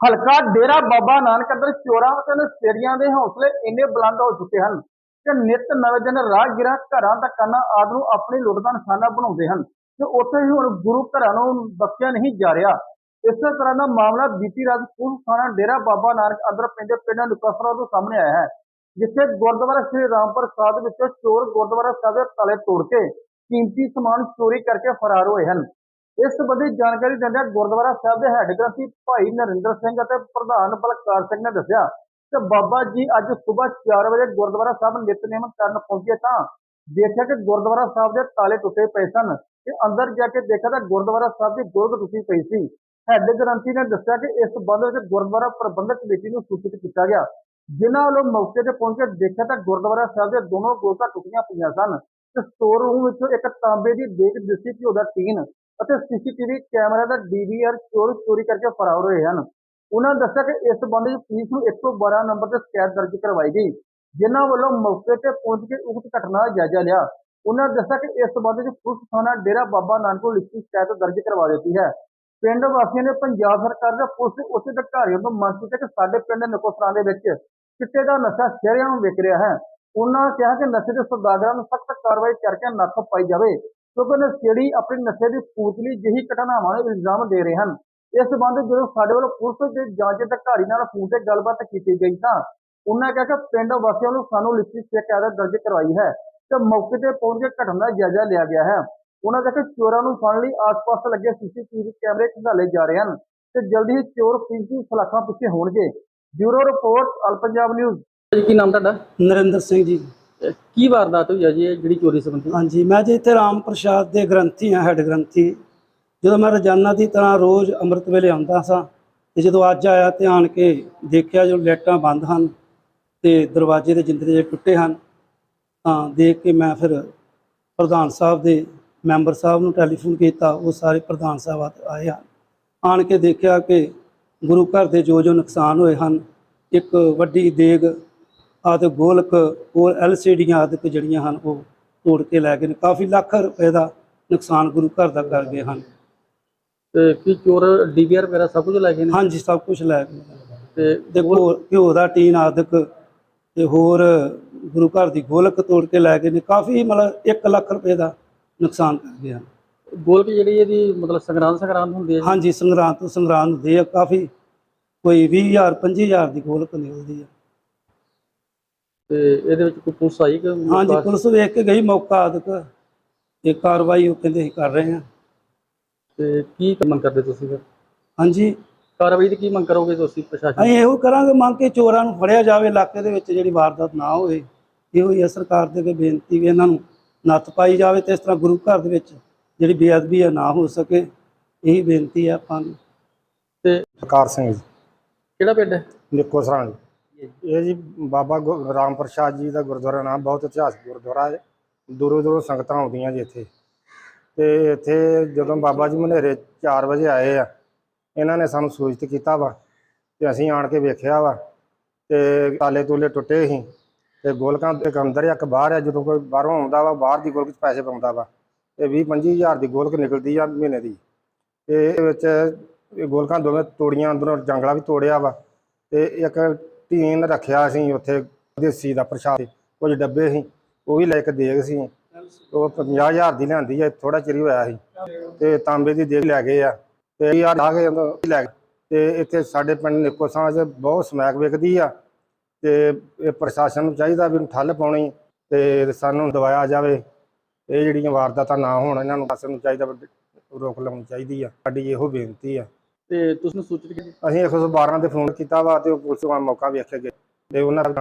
ਹਲਕਾ ਡੇਰਾ ਬਾਬਾ ਨਾਨਕ ਅੰਦਰ ਚੋਰਾਂ ਅਤੇ ਨਸ਼ੇੜੀਆਂ ਦੇ ਹੌਸਲੇ ਇੰਨੇ ਬੁਲੰਦ ਹੋ ਚੁੱਕੇ ਹਨ ਕਿ ਨਿਤ ਨਵੇਂ ਦਿਨ ਰਾਹਗੀਰਾਂ ਘਰਾਂ ਦੁਕਾਨਾਂ ਆਦਿ ਨੂੰ ਆਪਣੀ ਲੁੱਟ ਦਾ ਨਿਸ਼ਾਨਾ ਬਣਾਉਂਦੇ ਹਨ ਤੇ ਉੱਥੇ ਹੀ ਹੁਣ ਗੁਰੂ ਘਰਾਂ ਨੂੰ ਬਖਸ਼ਿਆ ਨਹੀਂ ਜਾ ਰਿਹਾ। ਇਸੇ ਤਰ੍ਹਾਂ ਦਾ ਮਾਮਲਾ ਬੀਤੀ ਰਾਤ ਪੁਲਿਸ ਥਾਣਾ ਡੇਰਾ ਬਾਬਾ ਨਾਨਕ ਅੰਦਰ ਪੈਂਦੇ ਪਿੰਡ ਲੁਕਾਸਰਾ ਤੋਂ ਸਾਹਮਣੇ ਆਇਆ ਹੈ, ਜਿੱਥੇ ਗੁਰਦੁਆਰਾ ਸ੍ਰੀ ਰਾਮਪੁਰ ਸਾਹਿਬ ਵਿੱਚ ਚੋਰ ਗੁਰਦੁਆਰਾ ਸਾਹਿਬ ਦੇ ਤਾਲੇ ਤੋੜ ਕੇ ਕੀਮਤੀ ਸਮਾਨ ਚੋਰੀ ਕਰਕੇ ਫਰਾਰ ਹੋਏ ਹਨ। ਇਸ ਸੰਬੰਧੀ ਜਾਣਕਾਰੀ ਦਿੰਦਿਆਂ ਗੁਰਦੁਆਰਾ ਸਾਹਿਬ ਦੇ ਹੈੱਡ ਗ੍ਰੰਥੀ ਭਾਈ ਨਰਿੰਦਰ ਸਿੰਘ ਅਤੇ ਪ੍ਰਧਾਨ ਬਲਕਾਰ ਸਿੰਘ ਨੇ ਦੱਸਿਆ ਕਿ ਬਾਬਾ ਜੀ ਅੱਜ ਸਵੇਰ 4 ਵਜੇ ਗੁਰਦੁਆਰਾ ਸਾਹਿਬ ਨਿਤਨੇਮ ਕਰਨ ਪਹੁੰਚੇ ਤਾਂ ਦੇਖਿਆ ਕਿ ਗੁਰਦੁਆਰਾ ਸਾਹਿਬ ਦੇ ਤਾਲੇ ਟੁੱਟੇ ਪਏ ਸਨ ਤੇ ਅੰਦਰ ਜਾ ਕੇ ਦੇਖਿਆ ਤਾਂ ਗੁਰਦੁਆਰਾ ਸਾਹਿਬ ਦੀ ਗੁਰਦ ਟੁੱਟੀ ਪਈ ਸੀ। ਹੈੱਡ ਗ੍ਰੰਥੀ ਨੇ ਦੱਸਿਆ ਕਿ ਇਸ ਸੰਬੰਧ ਵਿੱਚ ਗੁਰਦੁਆਰਾ ਪ੍ਰਬੰਧਕ ਕਮੇਟੀ ਨੂੰ ਸੂਚਿਤ ਕੀਤਾ ਗਿਆ। ਜਿਨ੍ਹਾਂ ਵੱਲੋਂ ਮੌਕੇ ਤੇ ਪਹੁੰਚ ਕੇ ਦੇਖਿਆ ਤਾਂ ਗੁਰਦੁਆਰਾ ਸਾਹਿਬ ਦੇ ਦੋਨੋਂ ਗੋਲਕਾਂ ਟੁੱਟੀਆਂ ਪਈਆਂ ਸਨ ਤੇ ਸਟੋਰ ਰੂਮ ਵਿੱਚੋਂ ਇੱਕ ਤਾਂਬੇ ਦੀ ਦੇਖ ਦਿੱਸੀ ਘਿਓ ਦਾ ਟੀਨ ਅਤੇ ਸੀਸੀਟੀਵੀ ਕੈਮਰਾ ਦਾ ਡੀਵੀਆਰ ਚੋਰ ਚੋਰੀ ਕਰਕੇ ਫਰਾਰ ਹੋਏ ਹਨ। ਉਹਨਾਂ ਦੱਸਿਆ ਕਿ ਇਸ ਸੰਬੰਧ ਵਿੱਚ ਪੁਲਿਸ ਨੂੰ 112 ਨੰਬਰ ਤੇ ਸ਼ਿਕਾਇਤ ਦਰਜ ਕਰਵਾਈ ਗਈ, ਜਿਨ੍ਹਾਂ ਵੱਲੋਂ ਮੌਕੇ ਤੇ ਪਹੁੰਚ ਕੇ ਉਕਤ ਘਟਨਾ ਦਾ ਜਾਇਜ਼ਾ ਲਿਆ। ਉਹਨਾਂ ਦੱਸਿਆ ਕਿ ਇਸ ਸੰਬੰਧ ਵਿੱਚ ਪੁਲਿਸ ਥਾਣਾ ਡੇਰਾ ਬਾਬਾ ਨਾਨਕ ਨੂੰ ਲਿਖਤੀ ਸ਼ਿਕਾਇਤ ਦਰਜ ਕਰਵਾ ਦਿੱਤੀ ਹੈ। ਪਿੰਡ ਵਾਸੀਆਂ ਨੇ ਪੰਜਾਬ ਸਰਕਾਰ ਦੇ ਪੁਲਿਸ ਦੇ ਉੱਚ ਅਧਿਕਾਰੀਆਂ ਤੋਂ ਮੰਗ ਕੀਤੀ ਕਿ ਸਾਡੇ ਪਿੰਡ ਨਕੋਸਰਾਂ ਦੇ ਵਿੱਚ ਚਿੱਟੇ ਦਾ ਨਸ਼ਾ ਸ਼ਹਿਰੀਆਂ ਨੂੰ ਵਿਕ ਰਿਹਾ ਹੈ। ਉਹਨਾਂ ਕਿਹਾ ਕਿ ਨਸ਼ੇ ਦੇ ਸੌਦਾਗਰਾਂ ਨੂੰ ਸਖਤ ਕਾਰਵਾਈ ਕਰਕੇ ਨੱਥ ਪਾਈ ਜਾਵੇ। ਕਿਉਂਕਿ ਨਸ਼ੇੜੀ ਆਪਣੀ ਨਸ਼ੇ ਦੀ ਪੂਤਲੀ ਜਿਹੀ ਘਟਨਾਵਾਂ ਨੂੰ ਇਲਜ਼ਾਮ ਦੇ ਰਹੇ ਹਨ। ਇਸ ਸੰਬੰਧ ਜਦੋਂ ਸਾਡੇ ਵੱਲੋਂ ਪੁਲਿਸ ਦੇ ਜਾਂਚ ਅਧਿਕਾਰੀ ਨਾਲ ਫੋਨ ਤੇ ਗੱਲਬਾਤ ਕੀਤੀ ਗਈ ਤਾਂ ਉਹਨਾਂ ਕਿਹਾ ਕਿ ਪਿੰਡ ਵਾਸੀਆਂ ਨੂੰ ਸਾਨੂੰ ਲਿਖਤੀ ਸ਼ਿਕਾਇਤ ਦਰਜ ਕਰਵਾਈ ਹੈ ਤੇ ਮੌਕੇ ਤੇ ਪਹੁੰਚ ਕੇ ਘਟਨਾ ਦਾ ਜਾਇਜ਼ਾ ਲਿਆ ਗਿਆ ਹੈ। ਉਹਨਾਂ ਕਿਹਾ ਕਿ ਚੋਰਾਂ ਨੂੰ ਫੜਨ ਲਈ ਆਸ-ਪਾਸ ਲੱਗੇ ਸੀਸੀਟੀਵੀ ਕੈਮਰੇ ਖੰਗਾਲੇ ਜਾ ਰਹੇ ਹਨ ਤੇ ਜਲਦੀ ਹੀ ਚੋਰ ਫੀਸਦੀ ਸਲਾਖਾਂ ਪਿੱਛੇ ਹੋਣਗੇ। Bureau report all Punjab news. ਜੀ ਕੀ ਨਾਮ ਤੁਹਾਡਾ? ਨਰਿੰਦਰ ਸਿੰਘ ਜੀ। ਕੀ ਵਾਰਦਾਤ ਹੋਈ ਆ ਜੀ, ਇਹ ਜਿਹੜੀ ਚੋਰੀ ਸੰਬੰਧੀ? ਹਾਂਜੀ, ਮੈਂ ਜੀ ਇੱਥੇ ਰਾਮ ਪ੍ਰਸ਼ਾਦ ਦੇ ਗ੍ਰੰਥੀ ਹਾਂ ਹੈੱਡ ਗ੍ਰੰਥੀ। ਜਦੋਂ ਮੈਂ ਰੋਜ਼ਾਨਾ ਦੀ ਤਰ੍ਹਾਂ ਰੋਜ਼ ਅੰਮ੍ਰਿਤ ਵੇਲੇ ਆਉਂਦਾ ਸਾਂ ਤੇ ਜਦੋਂ ਅੱਜ ਆਇਆ ਤੇ ਆਣ ਕੇ ਦੇਖਿਆ ਜੋ ਲਾਈਟਾਂ ਬੰਦ ਹਨ ਤੇ ਦਰਵਾਜ਼ੇ ਦੇ ਜਿੰਦਰੇ ਜਿਹੇ ਟੁੱਟੇ ਹਨ, ਤਾਂ ਦੇਖ ਕੇ ਮੈਂ ਫਿਰ ਪ੍ਰਧਾਨ ਸਾਹਿਬ ਦੇ ਮੈਂਬਰ ਸਾਹਿਬ ਨੂੰ ਟੈਲੀਫੋਨ ਕੀਤਾ, ਉਹ ਸਾਰੇ ਪ੍ਰਧਾਨ ਸਾਹਿਬ ਆਏ ਹਨ ਆਣ ਕੇ ਦੇਖਿਆ ਕਿ ਗੁਰੂ ਘਰ ਦੇ ਜੋ ਜੋ ਨੁਕਸਾਨ ਹੋਏ ਹਨ, ਇੱਕ ਵੱਡੀ ਦੇਗ ਆਦਿ ਗੋਲਕ ਹੋਰ ਐਲਸੀਡੀਆਂ ਆਦਿਕ ਜਿਹੜੀਆਂ ਹਨ ਉਹ ਤੋੜ ਕੇ ਲੈ ਗਏ ਨੇ। ਕਾਫੀ ਲੱਖ ਰੁਪਏ ਦਾ ਨੁਕਸਾਨ ਗੁਰੂ ਘਰ ਦਾ ਕਰ ਗਏ ਹਨ। ਤੇ ਕੀ ਚੋਰ ਡੀਵੀਆਰ ਵਗੈਰਾ ਸਭ ਕੁਝ ਲੈ ਗਏ ਨੇ? ਹਾਂਜੀ ਸਭ ਕੁਝ ਲੈ ਗਏ ਤੇ ਦੇਖੋ ਘਿਓ ਦਾ ਟੀਨ ਆਦਿਕ ਤੇ ਹੋਰ ਗੁਰੂ ਘਰ ਦੀ ਗੋਲਕ ਤੋੜ ਕੇ ਲੈ ਗਏ ਨੇ। ਕਾਫੀ ਮਤਲਬ 1 ਲੱਖ ਰੁਪਏ ਦਾ ਨੁਕਸਾਨ ਕਰ ਗਏ ਹਨ। ਗੋਲਕ ਜਿਹੜੀ ਇਹਦੀ ਮਤਲਬ ਸੰਗਰਾਂਦ ਸੰਗਰਾਂਦ ਹੁੰਦੀ ਹੈ। ਹਾਂਜੀ ਸੰਗਰਾਂਦ ਤੋਂ ਸੰਗਰਾਂਦ ਹੁੰਦੇ ਆ ਕਾਫੀ ਕੋਈ 20000 25000 ਦੀ ਗੋਲਕ ਨਿਕਲਦੀ ਆ ਤੇ ਇਹਦੇ ਵਿੱਚ ਕੋਈ ਪੁਲਿਸ ਆਈ ਕਿ ਹਾਂਜੀ ਪੁਲਿਸ ਵੇਖ ਕੇ ਗਈ ਮੌਕਾ ਆਦਿਕ ਇਹ ਕਾਰਵਾਈ ਉਹ ਕਹਿੰਦੇ ਅਸੀਂ ਕਰ ਰਹੇ ਹਾਂ। ਤੇ ਕੀ ਮੰਗ ਕਰਦੇ ਤੁਸੀਂ ਫਿਰ? ਹਾਂਜੀ। ਕਾਰਵਾਈ ਦੀ ਕੀ ਮੰਗ ਕਰੋਗੇ ਤੁਸੀਂ ਪ੍ਰਸ਼ਾਸਨ? ਅਸੀਂ ਇਹੋ ਕਰਾਂਗੇ ਮੰਗ ਕੇ ਚੋਰਾਂ ਨੂੰ ਫੜਿਆ ਜਾਵੇ ਇਲਾਕੇ ਦੇ ਵਿੱਚ ਜਿਹੜੀ ਵਾਰਦਾਤ ਨਾ ਹੋਵੇ। ਇਹੋ ਹੀ ਹੈ ਸਰਕਾਰ ਦੇ ਅੱਗੇ ਬੇਨਤੀ ਵੀ ਇਹਨਾਂ ਨੂੰ ਨੱਥ ਪਾਈ ਜਾਵੇ ਤੇ ਇਸ ਤਰ੍ਹਾਂ ਗੁਰੂ ਘਰ ਦੇ ਵਿੱਚ ਜਿਹੜੀ ਬੇਅਦਬੀ ਹੈ ਨਾ ਹੋ ਸਕੇ। ਇਹੀ ਬੇਨਤੀ ਹੈ ਆਪਾਂ ਦੀ ਤੇ ਕਾਰ ਸਿੰਘ ਜੀ। ਕਿਹੜਾ ਪਿੰਡ ਹੈ? ਨਿੱਕੋ ਸਰਾਂ ਜੀ ਇਹ ਜੀ ਬਾਬਾ ਗੁ- ਰਾਮ ਪ੍ਰਸਾਦ ਜੀ ਦਾ ਗੁਰਦੁਆਰਾ ਨਾਮ ਬਹੁਤ ਇਤਿਹਾਸਕ ਗੁਰਦੁਆਰਾ ਹੈ। ਦੂਰੋਂ ਦੂਰੋਂ ਸੰਗਤਾਂ ਆਉਂਦੀਆਂ ਜੀ ਇੱਥੇ। ਤੇ ਇੱਥੇ ਜਦੋਂ ਬਾਬਾ ਜੀ ਮਨੇਰੇ 4 ਵਜੇ ਆਏ ਆ, ਇਹਨਾਂ ਨੇ ਸਾਨੂੰ ਸੂਚਿਤ ਕੀਤਾ ਵਾ ਤੇ ਅਸੀਂ ਆਣ ਕੇ ਵੇਖਿਆ ਵਾ ਤੇ ਤਾਲੇ ਤੂਲੇ ਟੁੱਟੇ ਸੀ ਤੇ ਗੋਲਕਾਂ ਇੱਕ ਅੰਦਰ ਆ ਇੱਕ ਬਾਹਰ ਆ, ਜਦੋਂ ਕੋਈ ਬਾਹਰੋਂ ਆਉਂਦਾ ਵਾ, ਬਾਹਰ ਦੀ ਗੋਲਕ 'ਚ ਪੈਸੇ ਪਾਉਂਦਾ ਵਾ। ਤੇ 20 25 ਹਜ਼ਾਰ ਦੀ ਗੋਲਕ ਨਿਕਲਦੀ ਆ ਮਹੀਨੇ ਦੀ। ਤੇ ਇਹਦੇ ਵਿੱਚ ਇਹ ਗੋਲਕਾਂ ਦੋਵੇਂ ਤੋੜੀਆਂ ਅੰਦਰੋਂ, ਜੰਗਲਾ ਵੀ ਤੋੜਿਆ ਵਾ। ਤੇ ਇੱਕ ਟੀਨ ਰੱਖਿਆ ਸੀ ਉੱਥੇ ਦੇਸੀ ਦਾ ਪ੍ਰਸ਼ਾਦ, ਕੁਝ ਡੱਬੇ ਸੀ, ਉਹ ਵੀ ਲੈ ਕੇ ਦੇਗ ਸੀ। ਉਹ 50000 ਦੀ ਲਿਆਂਦੀ ਹੈ ਥੋੜਾ ਚਿਰ ਹੋਇਆ ਸੀ। ਤੇ ਤਾਂਬੇ ਦੀ ਦੇਗ ਲੈ ਗਏ ਆ, ਤੇ ਯਾਰ ਆ ਗਏ ਲੈ ਗਏ। ਤੇ ਇੱਥੇ ਸਾਡੇ ਪਿੰਡ ਨਿੱਕੋਸਾਂ 'ਚ ਬਹੁਤ ਸਮੈਕ ਵਿਕਦੀ ਆ, ਤੇ ਇਹ ਪ੍ਰਸ਼ਾਸਨ ਨੂੰ ਚਾਹੀਦਾ ਵੀ ਠੱਲ ਪਾਉਣੀ, ਤੇ ਸਾਨੂੰ ਦਵਾਇਆ ਜਾਵੇ। ਇਹ ਜਿਹੜੀਆਂ ਵਾਰਦਾਤਾਂ ਨਾ ਹੋਣ, ਇਹਨਾਂ ਨੂੰ ਪ੍ਰਸ਼ਾਸਨ ਨੂੰ ਚਾਹੀਦਾ ਵੀ ਰੋਕ ਲਾਉਣੀ ਚਾਹੀਦੀ ਆ। ਸਾਡੀ ਇਹੋ ਬੇਨਤੀ ਆ। ਤੇ ਤੁਸੀਂ ਸੂਚਿਤ ਕੀਤਾ ਅਸੀਂ 112 ਤੇ ਫੋਨ ਕੀਤਾ ਵਾ ਤੇ ਉਹ ਪੁਲਿਸ ਵਾਲਾ ਮੌਕਾ ਵੇਖ ਕੇ ਗਏ ਤੇ ਉਹਨਾਂ ਦਾ